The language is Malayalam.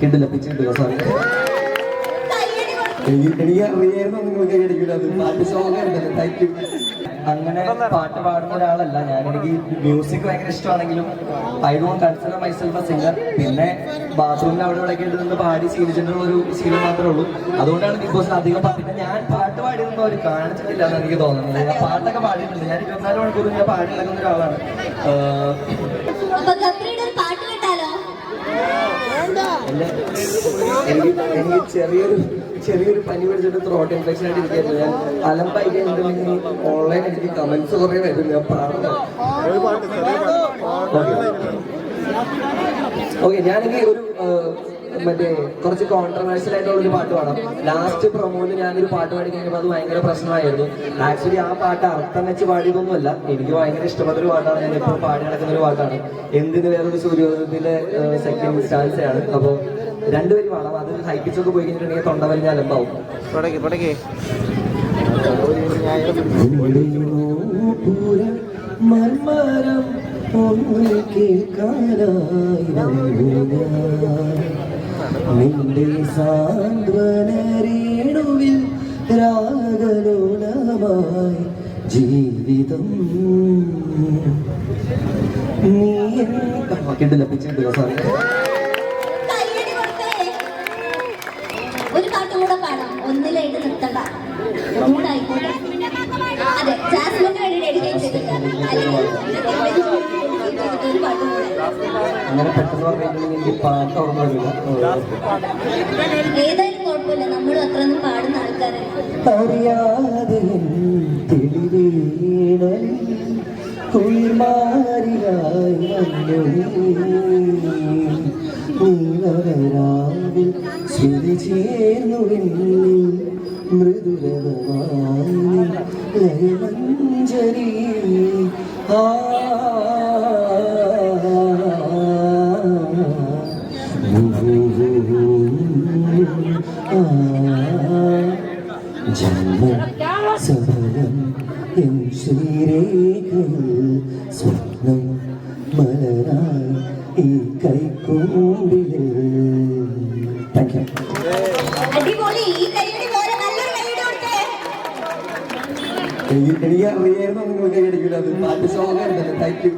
കിട്ടില്ല പിച്ചിട്ടില്ല സോറി. കയ്യടി കൊടുത്ത് എനിക്ക് എനിക്ക് അറിയായിരുന്നു നിങ്ങൾ കൈയടിക്കില്ല അത് പാട്ട് സോങ് താങ്ക് യു അങ്ങനെ പാട്ട് പാടുന്ന ഒരാളല്ല. ഞാൻ എനിക്ക് മ്യൂസിക് ഭയങ്കര ഇഷ്ടമാണെങ്കിലും I don't consider myself a singer പിന്നെ ബാത്റൂമിൽ അവിടെ ഇവിടെ കേട്ട് നിന്ന് പാടി ശീലിച്ചിട്ടുള്ള ഒരു ശീലം മാത്രമേ ഉള്ളൂ. അതുകൊണ്ടാണ് ബിഗ് ബോസ് അധികം പിന്നെ ഞാൻ പാട്ട് പാടിയൊന്നും അവർ കാണിച്ചിട്ടില്ല എന്ന് എനിക്ക് തോന്നുന്നത്. ഞാൻ പാട്ടൊക്കെ പാടിയിട്ടുണ്ട്. ഞാൻ ഇരുപത്തിനാല് മണിക്കൂർ ഞാൻ പാടി നടക്കുന്ന ഒരാളാണ് പാട്ട് എന്റെ എനിക്ക് എനിക്ക് ചെറിയൊരു ചെറിയൊരു പനി പിടിച്ചിട്ട് ത്രോട്ട് ഇൻഫെക്ഷൻ ആയിട്ട് ഇരിക്കുന്നത് ഞാൻ അലമ്പായി കഴിഞ്ഞിട്ടുണ്ടെങ്കിൽ ഓൺലൈൻ എനിക്ക് കമന്റ്സ് കുറെ വരുന്നു ഞാൻ പാടുന്നു ഓക്കെ. ഞാനെങ്കിൽ ഒരു മറ്റേ കുറച്ച് കോൺട്രവേഴ്സ്യൽ ആയിട്ടുള്ള ഒരു പാട്ട് പാടാം. ലാസ്റ്റ് പ്രൊമോയിൽ ഞാനൊരു പാട്ട് പാടി കഴിഞ്ഞപ്പോൾ അത് ഭയങ്കര പ്രശ്നമായിരുന്നു. ആക്ച്വലി ആ പാട്ട് അർത്ഥം വെച്ച് പാടിയതൊന്നുമല്ല. എനിക്ക് ഭയങ്കര ഇഷ്ടപ്പെട്ട ഒരു പാട്ടാണ്. ഞാൻ ഇപ്പോൾ പാടി നടക്കുന്ന ഒരു പാട്ടാണ്. എന്തിന് വേറൊരു സൂര്യോദയത്തിലെ സെക്കൻഡ് സ്റ്റാൻസ് ആണ്. അപ്പോൾ രണ്ടുപേരും പാടാം. അത് ഹൈപ്പിച്ചൊക്കെ പോയി കഴിഞ്ഞിട്ടുണ്ടെങ്കിൽ തൊണ്ട വലിഞ്ഞ അലമ്പാവും. മർമരം കേൾക്കാനായി. നിന്റെ സാന്ത്വനരേണുവിൽ രാഗലോലമായി ജീവിതം. കിട്ടില്ല പിച്ചിട്ടില്ല സോറി. ഒരു പാട്ടും കൂടെ പാടാം. ഒന്നിലായിട്ട് നിർത്തണ്ട. ഒന്നുകൂടെ ആയിക്കോട്ടെ അതെ ജാസ്മിന് വേണ്ടി ഡെഡിക്കേറ്റ് ചെയ്തിട്ടാണ് അല്ലെങ്കിൽ ഒരു പാട്ട് കൂടെ അങ്ങനെ പെട്ടെന്ന് പറഞ്ഞിട്ടുണ്ടെങ്കിൽ എനിക്ക് പാട്ട് ഓർമ്മ വരില്ല. ഏതായാലും കുഴപ്പമില്ല. നമ്മൾ അത്രയൊന്നും പാടുന്ന ആൾക്കാരല്ല. അറിയാതെ തെളിവേണൽ ശ്രുതി ആ ജന്മം സഫലം എൻ ശ്രീരേഖയിൽ സ്വപ്നം മലരായി ഈ കൈക്കൂമ്പിൽ താങ്ക് യു എനിക്ക് അറിയായിരുന്നു നിങ്ങൾ കൈയടിക്കില്ല അത് പാട്ട് സോങ് ആയിരുന്നല്ലോ താങ്ക് യു